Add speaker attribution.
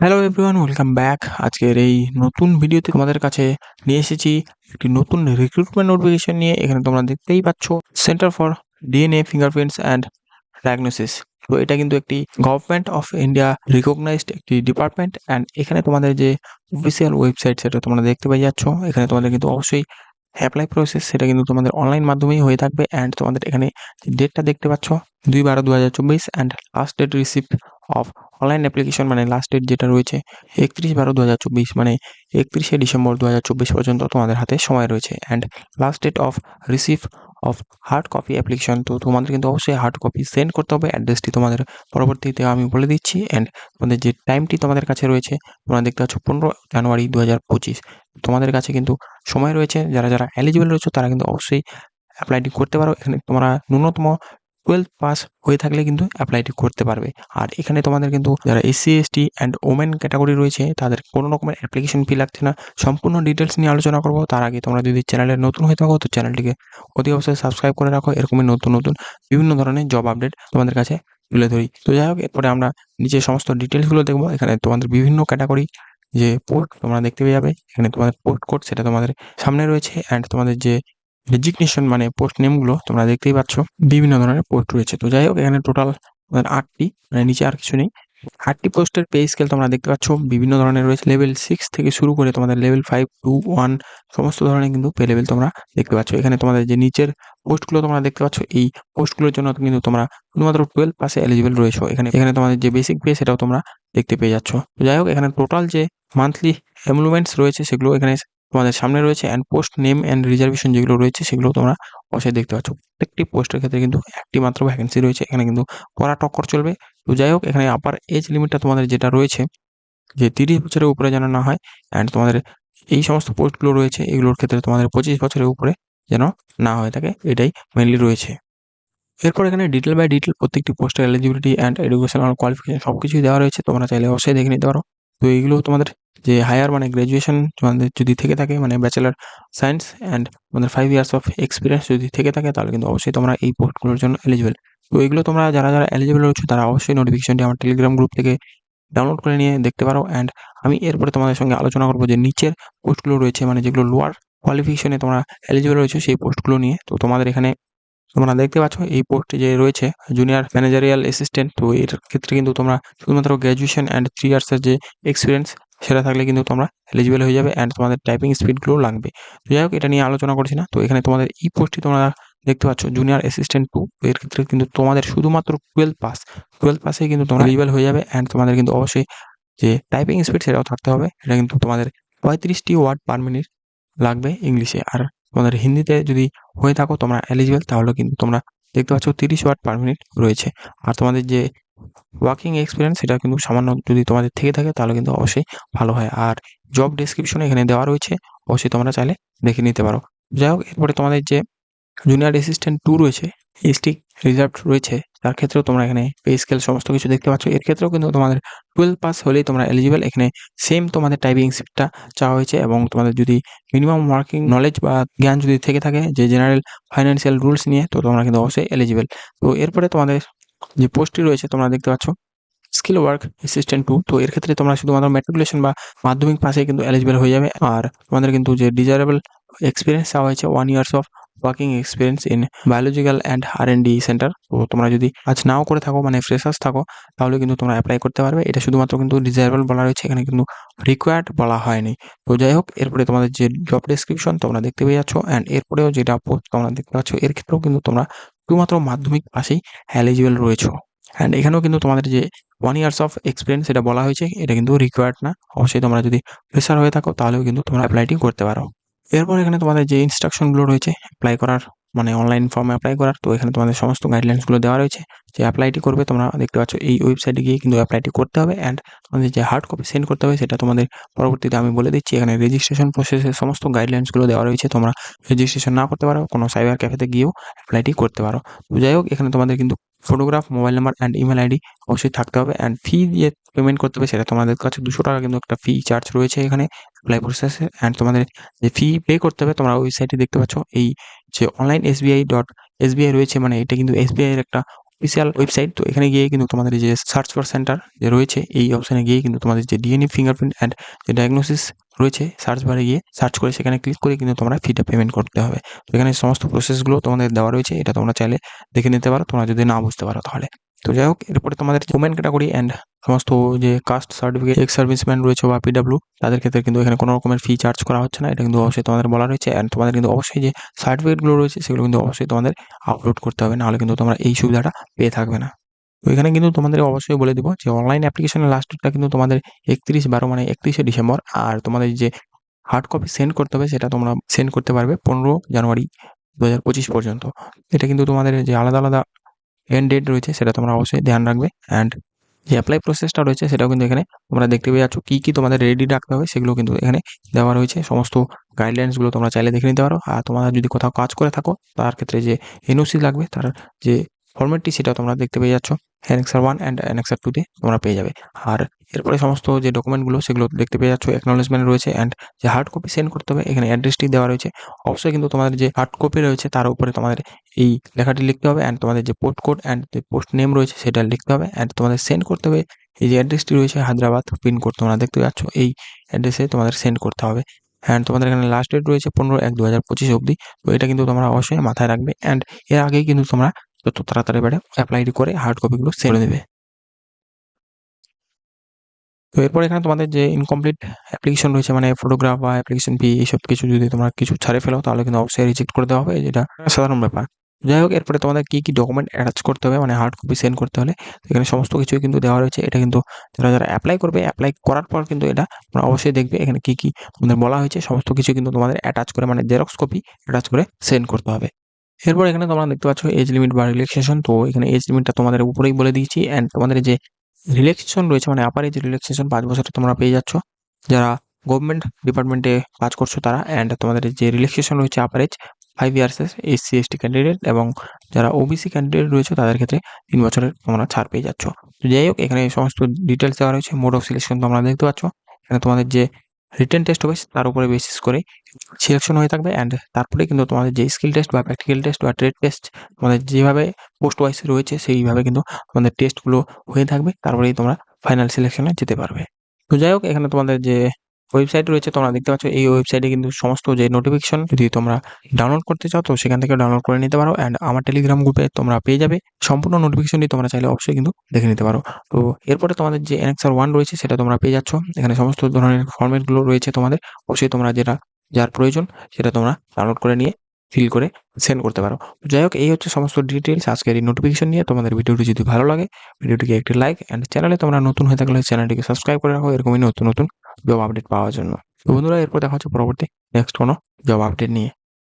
Speaker 1: Hello everyone welcome back আজকের এই নতুন ভিডিওতে তোমাদের কাছে নিয়ে এসেছি একটি নতুন রিক্রুটমেন্ট নোটিফিকেশন নিয়ে। এখানে তোমরা দেখতেই পাচ্ছ centre for DNA fingerprints and diagnosis তো এটা কিন্তু একটি গভর্নমেন্ট অফ ইন্ডিয়া রিকগনাইজড একটি ডিপার্টমেন্ট অ্যান্ড এখানে তোমাদের যে অফিসিয়াল ওয়েবসাইট সেটা তোমরা দেখতে পেয়ে যাচ্ছ। এখানে তোমাদের কিন্তু অবশ্যই অ্যাপ্লাই প্রসেস সেটা কিন্তু তোমাদের অনলাইন মাধ্যমেই হয়ে থাকবে। অ্যান্ড তোমাদের এখানে ডেটটা দেখতে পাচ্ছ, দুই বারো দু হাজার চব্বিশ and last date receipt of online application মানে লাস্ট ডেট যেটা রয়েছে একত্রিশ বারো দু হাজার চব্বিশ মানে একত্রিশে ডিসেম্বর দু হাজার চব্বিশ পর্যন্ত তোমাদের হাতে সময় রয়েছে। And last date of receive of hard copy application তো তোমাদের কিন্তু অবশ্যই হার্ড কপি সেন্ড করতে হবে। অ্যাড্রেসটি তোমাদের পরবর্তীতে আমি বলে দিচ্ছি। অ্যান্ড তোমাদের যে টাইমটি তোমাদের কাছে রয়েছে, তোমরা দেখতে পাচ্ছ পনেরো জানুয়ারি দু হাজার পঁচিশ। তোমাদের কাছে কিন্তু সময় রয়েছে। যারা যারা এলিজিবল রয়েছে, তারা কিন্তু অবশ্যই অ্যাপ্লাইটি করতে পারো। এখানে তোমরা ন্যূনতম টুয়েলভ পাস হয়ে থাকলে কিন্তু অ্যাপ্লাইটি করতে পারবে। আর এখানে তোমাদের কিন্তু যারা SC ST and women category রয়েছে, তাদের কোনো রকমের অ্যাপ্লিকেশন ফি লাগছে না। সম্পূর্ণ ডিটেলস নিয়ে আলোচনা করব, তার আগে তোমরা যদি চ্যানেলে নতুন হয়ে থাকো, তো চ্যানেলটিকে অতি অবশ্যই সাবস্ক্রাইব করে রাখো। এরকমই নতুন নতুন, বিভিন্ন ধরনের জব আপডেট তোমাদের কাছে তুলে ধরি। তো যাই হোক, এরপরে আমরা নিচে সমস্ত ডিটেলসগুলো দেখব। এখানে তোমাদের বিভিন্ন ক্যাটাগরি যে পোর্ট তোমরা দেখতে পেয়ে যাবে। এখানে তোমাদের পোস্ট কোড সেটা তোমাদের সামনে রয়েছে। অ্যান্ড তোমাদের যে রেজিগনেশন মানে পোস্ট নেমগুলো তোমরা দেখতেই পাচ্ছ। বিভিন্ন ধরনের পোস্ট রয়েছে। তো যাই হোক, এখানে টোটাল আটটি মানে নিচে আর কিছু নেই। আটটি পোস্টের পে স্কেল তোমরা দেখতে পাচ্ছ। বিভিন্ন ধরনের রয়েছে। লেভেল সিক্স থেকে শুরু করে তোমাদের লেভেল ফাইভ টু ওয়ান সমস্ত ধরনের কিন্তু পে লেভেল তোমরা দেখতে পাচ্ছ। এখানে তোমাদের যে নিচের পোস্টগুলো তোমরা দেখতে পাচ্ছ, এই পোস্টগুলোর জন্য কিন্তু তোমরা শুধুমাত্র টুয়েলভ পাসে এলিজিবল রয়েছে। এখানে এখানে তোমাদের যে বেসিক পে সেটাও তোমরা দেখতে পেয়ে যাচ্ছ। যাই হোক, এখানে টোটাল যে মান্থলি এমলুমেন্টস রয়েছে সেগুলো এখানে তোমাদের সামনে রয়েছে and post name and reservation যেগুলো রয়েছে সেগুলো তোমরা অবশ্যই দেখতে পাচ্ছ। প্রত্যেকটি পোস্টের ক্ষেত্রে কিন্তু একটি মাত্র ভ্যাকেন্সি রয়েছে। এখানে কিন্তু কড়া টক্কর চলবে। তো যাই হোক, এখানে আপার এজ লিমিটটা তোমাদের যেটা রয়েছে, যে তিরিশ বছরের উপরে যেন না হয় অ্যান্ড তোমাদের এই সমস্ত পোস্টগুলো রয়েছে, এগুলোর ক্ষেত্রে তোমাদের পঁচিশ বছরের উপরে যেন না হয়ে থাকে, এটাই মেনলি রয়েছে। এরপর এখানে ডিটেল বাই ডিটেল প্রত্যেকটি পোস্টের এলিজিবিলিটি অ্যান্ড এডুকেশনাল কোয়ালিফিকেশন সব কিছুই দেওয়া রয়েছে, তোমরা চাইলে অবশ্যই দেখে নিতে পারো। তো এইগুলো তোমাদের যে হায়ার মানে গ্র্যাজুয়েশন তোমাদের যদি থেকে থাকে মানে ব্যাচেলার সায়েন্স অ্যান্ড তোমাদের ফাইভ ইয়ার্স অফ এক্সপিরিয়েন্স যদি থেকে থাকে, তাহলে কিন্তু অবশ্যই তোমরা এই পোস্টগুলোর জন্য এলিজিবল তো এগুলো তোমরা যারা যারা এলিজিবল রয়েছে, তারা অবশ্যই নোটিফিকেশনটি আমার টেলিগ্রাম গ্রুপ থেকে ডাউনলোড করে নিয়ে দেখতে পারো অ্যান্ড আমি এরপরে তোমাদের সঙ্গে আলোচনা করব যে নিচের পোস্টগুলো রয়েছে মানে যেগুলো লোয়ার কোয়ালিফিকেশনে তোমরা এলিজিবল রয়েছে, সেই পোস্টগুলো নিয়ে। তো তোমাদের এখানে তোমরা দেখতে পাচ্ছ এই পোস্টে যে রয়েছে জুনিয়র ম্যানেজারিয়াল অ্যাসিস্ট্যান্ট তো এর ক্ষেত্রে কিন্তু তোমরা শুধুমাত্র গ্র্যাজুয়েশন অ্যান্ড থ্রি ইয়ার্সের যে এক্সপিরিয়েন্স সেটা থাকলে কিন্তু তোমরা এলিজিবল হয়ে যাবে অ্যান্ড তোমাদের টাইপিং স্পিডগুলোও লাগবে। তো যাই হোক, এটা নিয়ে আলোচনা করছি না। তো এখানে তোমাদের এই পোস্টটি তোমরা দেখতে পাচ্ছ জুনিয়র অ্যাসিস্ট্যান্ট টু এর ক্ষেত্রে কিন্তু তোমাদের শুধুমাত্র টুয়েলভ পাস টুয়েলভ পাসেই কিন্তু তোমরা এলিজিবল হয়ে যাবে অ্যান্ড তোমাদের কিন্তু অবশ্যই যে টাইপিং স্পিড সেটাও থাকতে হবে। এটা কিন্তু তোমাদের পঁয়ত্রিশটি ওয়ার্ড পার মিনিট লাগবে ইংলিশে। আর তোমাদের হিন্দিতে যদি হয়ে থাকো, তোমরা এলিজিবল তাহলে কিন্তু তোমরা দেখতে পাচ্ছ তিরিশ ওয়াট পার মিনিট রয়েছে। আর তোমাদের যে ওয়ার্কিং এক্সপিরিয়েন্স সেটা কিন্তু সামান্য যদি তোমাদের থেকে থাকে, তাহলে কিন্তু অবশ্যই ভালো হয়। আর জব ডিসক্রিপশনে এখানে দেওয়া রয়েছে, অবশ্যই তোমরা চাইলে দেখে নিতে পারো। যাই হোক, এরপরে তোমাদের যে জুনিয়র অ্যাসিস্ট্যান্ট টু রয়েছে স্টিক রিজার্ভ রয়েছে। তার ক্ষেত্রেও তোমরা এখানে পে স্কেল সমস্ত কিছু দেখতে পাচ্ছ। এর ক্ষেত্রেও কিন্তু তোমাদের টুয়েলভ পাস হলেই তোমরা এলিজিবল এখানে সেম তোমাদের টাইপিং স্পিডটা চাওয়া হয়েছে এবং তোমাদের যদি মিনিমাম ওয়ার্কিং নলেজ বা জ্ঞান যদি থেকে থাকে যে জেনারেল ফাইন্যান্সিয়াল রুলস নিয়ে, তো তোমরা কিন্তু অবশ্যই এলিজিবল তো এরপরে তোমাদের যে পোস্টটি রয়েছে, তোমরা দেখতে পাচ্ছ স্কিল ওয়ার্ক অ্যাসিস্ট্যান্ট টু তো এর ক্ষেত্রে তোমরা শুধুমাত্র ম্যাট্রিকুলেশন বা মাধ্যমিক পাশে কিন্তু এলিজিবল হয়ে যাবে। আর তোমাদের কিন্তু যে ডিজারেবল এক্সপিরিয়েন্স চাওয়া হয়েছে one years of working experience in biological and R N D centre তো তোমরা যদি আজ নাও করে থাকো মানে ফ্রেশার্স থাকো, তাহলে কিন্তু তোমরা অ্যাপ্লাই করতে পারবে। এটা শুধুমাত্র কিন্তু ডিজায়ারেবল বলা রয়েছে, এখানে কিন্তু রিকোয়ার্ড বলা হয়নি। তো যাই হোক, এরপরে তোমাদের যে জব ডেসক্রিপশন তোমরা দেখতে পেয়ে যাচ্ছ অ্যান্ড এরপরেও যেটা পোস্ট তোমরা দেখতে পাচ্ছ, এর ক্ষেত্রেও কিন্তু তোমরা শুধুমাত্র মাধ্যমিক পাশেই এলিজিবল রয়েছো। অ্যান্ড এখানেও কিন্তু তোমাদের যে ওয়ান ইয়ার্স অফ এক্সপিরিয়েন্স এটা বলা হয়েছে, এটা কিন্তু রিকোয়ার্ড না। অবশ্যই তোমরা যদি ফ্রেশার হয়ে থাকো, তাহলেও কিন্তু তোমরা অ্যাপ্লাইটি করতে পারো। এরপর এখানে তোমাদের যে ইনস্ট্রাকশনগুলো রয়েছে অ্যাপ্লাই করার মানে অনলাইন ফর্মে অ্যাপ্লাই করার, তো এখানে তোমাদের সমস্ত গাইডলাইন্সগুলো দেওয়া রয়েছে। যে অ্যাপ্লাইটি করবে তোমরা দেখতে পাচ্ছ এই ওয়েবসাইটে গিয়ে কিন্তু অ্যাপ্লাইটি করতে হবে অ্যান্ড তোমাদের যে হার্ড কপি সেন্ড করতে হবে সেটা তোমাদের পরবর্তীতে আমি বলে দিচ্ছি। এখানে রেজিস্ট্রেশন প্রসেসের সমস্ত গাইডলাইন্সগুলো দেওয়া রয়েছে। তোমরা রেজিস্ট্রেশন না করতে পারো, কোনো সাইবার ক্যাফেতে গিয়েও অ্যাপ্লাইটি করতে পারো। তো যাই হোক, এখানে তোমাদের কিন্তু photograph mobile number and email ID অবশ্যই থাকতে হবে অ্যান্ড ফি দিয়ে পেমেন্ট করতে হবে সেটা তোমাদের কাছে দুশো টাকা কিন্তু একটা ফি চার্জ রয়েছে এখানে অ্যাপ্লাই প্রসেসে অ্যান্ড তোমাদের যে ফি পে করতে হবে, তোমরা ওয়েবসাইটে দেখতে পাচ্ছ এই যে অনলাইন এসবিআই ডট এসবিআই রয়েছে মানে এটা কিন্তু এসবিআইয়ের একটা অফিসিয়াল ওয়েবসাইট তো এখানে গিয়ে কিন্তু তোমাদের যে সার্চ ফর সেন্টার যে রয়েছে, এই অপশানে গিয়ে কিন্তু তোমাদের যে ডিএনএ ফিঙ্গারপ্রিন্ট অ্যান্ড যে ডায়াগনোসিস রয়েছে সার্চ বারে গিয়ে সার্চ করে সেখানে ক্লিক করে কিন্তু তোমরা ফিটা পেমেন্ট করতে হবে। তো এখানে সমস্ত প্রসেসগুলো তোমাদের দেওয়া রয়েছে, এটা তোমরা চাইলে দেখে নিতে পারো। তোমরা যদি না বুঝতে পারো তাহলে। তো যাই হোক, এরপরে তোমাদের ওমেন ক্যাটাগরি অ্যান্ড সমস্ত যে কাস্ট সার্টিফিকেট এক্স সার্ভিসম্যান রয়েছে বা পিডাব্লিউ তাদের ক্ষেত্রে কিন্তু এখানে কোনো রকমের ফি চার্জ করা হচ্ছে না। এটা কিন্তু অবশ্যই তোমাদের বলা রয়েছে অ্যান্ড তোমাদের কিন্তু অবশ্যই যে সার্টিফিকেটগুলো রয়েছে, সেগুলো কিন্তু অবশ্যই তোমাদের আপলোড করতে হবে, নাহলে কিন্তু তোমরা এই সুবিধাটা পেয়ে থাকবে না। তো এখানে কিন্তু তোমাদের অবশ্যই বলে দিব যে অনলাইন অ্যাপ্লিকেশনের লাস্ট ডেটটা কিন্তু তোমাদের একত্রিশ বারো মানে একত্রিশে ডিসেম্বর, আর তোমাদের যে হার্ড কপি সেন্ড করতে হবে, সেটা তোমরা সেন্ড করতে পারবে পনেরো জানুয়ারি দু হাজার পঁচিশ পর্যন্ত। এটা কিন্তু তোমাদের যে আলাদা আলাদা এন্ড ডেট রয়েছে, সেটা তোমরা অবশ্যই ধ্যান রাখবে অ্যান্ড যে অ্যাপ্লাই প্রসেসটা রয়েছে, সেটাও কিন্তু এখানে তোমরা দেখতে পেয়ে যাচ্ছ কী কী তোমাদের রেডি রাখতে হবে, সেগুলো কিন্তু এখানে দেওয়া রয়েছে। সমস্ত গাইডলাইন্সগুলো তোমরা চাইলে দেখে নিতে পারো। আর তোমরা যদি কোথাও কাজ করে থাকো, তার ক্ষেত্রে যে এনওসি লাগবে, তার যে ফর্মেটটি সেটা তোমরা দেখতে পেয়ে যাচ্ছ। অ্যানেক্সার ওয়ান অ্যান্ড অ্যানেক্সার টুতে তোমরা পেয়ে যাবে। আর এরপরে সমস্ত যে ডকুমেন্টগুলো সেগুলো দেখতে পেয়ে যাচ্ছ। অ্যাকনোলেজমেন্ট রয়েছে অ্যান্ড যে হার্ড কপি সেন্ড করতে হবে, এখানে অ্যাড্রেসটি দেওয়া রয়েছে। অবশ্যই কিন্তু তোমাদের যে হার্ড কপি রয়েছে, তার উপরে তোমাদের এই লেখাটি লিখতে হবে অ্যান্ড তোমাদের যে পোস্ট কোড অ্যান্ড যে পোস্ট নেম রয়েছে, সেটা লিখতে হবে অ্যান্ড তোমাদের সেন্ড করতে হবে। এই যে অ্যাড্রেসটি রয়েছে, হায়দ্রাবাদ পিনকোড তোমরা দেখতে পাচ্ছ। এই অ্যাড্রেসে তোমাদের সেন্ড করতে হবে। অ্যান্ড তোমাদের এখানে লাস্ট ডেট রয়েছে, পনেরো এক দু হাজার পঁচিশ অবধি। তো এটা কিন্তু তোমরা অবশ্যই মাথায় রাখবে। অ্যান্ড এর আগেই কিন্তু তোমরা যত তাড়াতাড়ি পারে অ্যাপ্লাইটি করে হার্ড কপিগুলো সেন্ড দেবে। তো এরপর এখানে তোমাদের যে ইনকমপ্লিট অ্যাপ্লিকেশন রয়েছে মানে ফটোগ্রাফ বা অ্যাপ্লিকেশন ফি এইসব কিছু যদি তোমরা কিছু ছাড়ে ফেলো, তাহলে কিন্তু অবশ্যই রিজেক্ট করে দেওয়া হবে, যেটা সাধারণ ব্যাপার। যাই হোক, এরপরে তোমাদের কী কী ডকুমেন্ট অ্যাটাচ করতে হবে মানে হার্ড কপি সেন্ড করতে হলে এখানে সমস্ত কিছুই কিন্তু দেওয়া রয়েছে। এটা কিন্তু যারা যারা অ্যাপ্লাই করবে অ্যাপ্লাই করার পর কিন্তু এটা তোমরা অবশ্যই দেখবে, এখানে কী কী তোমাদের বলা হয়েছে, সমস্ত কিছু কিন্তু তোমাদের অ্যাটাচ করে মানে জেরক্স কপি অ্যাটাচ করে সেন্ড করতে হবে। এরপর এখানে তোমরা দেখতে পাচ্ছ এজ লিমিট বা রিল্যাক্সেশন তো এখানে এজ লিমিটটা তোমাদের উপরেই বলে দিয়েছি। অ্যান্ড তোমাদের যে রিল্যাক্সেশন রয়েছে মানে আপার এজ রিল্যাক্সেশন পাঁচ বছরে তোমরা পেয়ে যাচ্ছ। যারা গভর্নমেন্ট ডিপার্টমেন্টে কাজ করছ তারা। অ্যান্ড তোমাদের যে রিল্যাক্সেশন রয়েছে আপার এজ ফাইভ ইয়ার্সের এসসি এসটি ক্যান্ডিডেট এবং যারা ওবিসি ক্যান্ডিডেট রয়েছে, তাদের ক্ষেত্রে তিন বছরের তোমরা ছাড় পেয়ে যাচ্ছ। তো যাই হোক, এখানে সমস্ত ডিটেলস দেওয়া রয়েছে। মোড অফ সিলেকশন তোমরা দেখতে পাচ্ছ। এখানে তোমাদের যে রিটেন টেস্ট হবে তার উপরে বেসিস করে সিলেকশন হয়ে থাকবে অ্যান্ড তারপরে কিন্তু তোমাদের যে স্কিল টেস্ট বা প্র্যাকটিক্যাল টেস্ট বা ট্রেড টেস্ট তোমাদের যেভাবে পোস্ট ওয়াইজ রয়েছে, সেইভাবে কিন্তু তোমাদের টেস্টগুলো হয়ে থাকবে। তারপরেই তোমরা ফাইনাল সিলেকশনে যেতে পারবে। তো যাই হোক, এখানে তোমাদের যে ওয়েবসাইট রয়েছে, তোমরা দেখতে পাচ্ছ, এই ওয়েবসাইটে কিন্তু সমস্ত যে নোটিফিকেশন যদি তোমরা ডাউনলোড করতে চাও, তো সেখান থেকে ডাউনলোড করে নিতে পারো অ্যান্ড আমার টেলিগ্রাম গ্রুপে তোমরা পেয়ে যাবে। সম্পূর্ণ নোটিফিকেশনটি তোমরা চাইলে অবশ্যই কিন্তু দেখে নিতে পারো। তো এরপরে তোমাদের যে এনএক্সার ওয়ান রয়েছে, সেটা তোমরা পেয়ে যাচ্ছ। এখানে সমস্ত ধরনের ফর্মেটগুলো রয়েছে তোমাদের। অবশ্যই তোমরা যেটা, যার প্রয়োজন, সেটা তোমরা ডাউনলোড করে নিয়ে ফিল করে সেন্ড করতে পারো। যাই হোক, এই হচ্ছে সমস্ত ডিটেলস আজকের এই নোটিফিকেশন নিয়ে তোমাদের ভিডিওটি যদি ভালো লাগে, ভিডিওটিকে একটি লাইক অ্যান্ড চ্যানেলে তোমরা নতুন হয়ে থাকলে চ্যানেলটিকে সাবস্ক্রাইব করে রাখো। এরকমই নতুন নতুন জব আপডেট পাওয়ার জন্য। তো বন্ধুরা, এরপর দেখা হচ্ছে পরবর্তী নেক্সট কোনো জব আপডেট নিয়ে।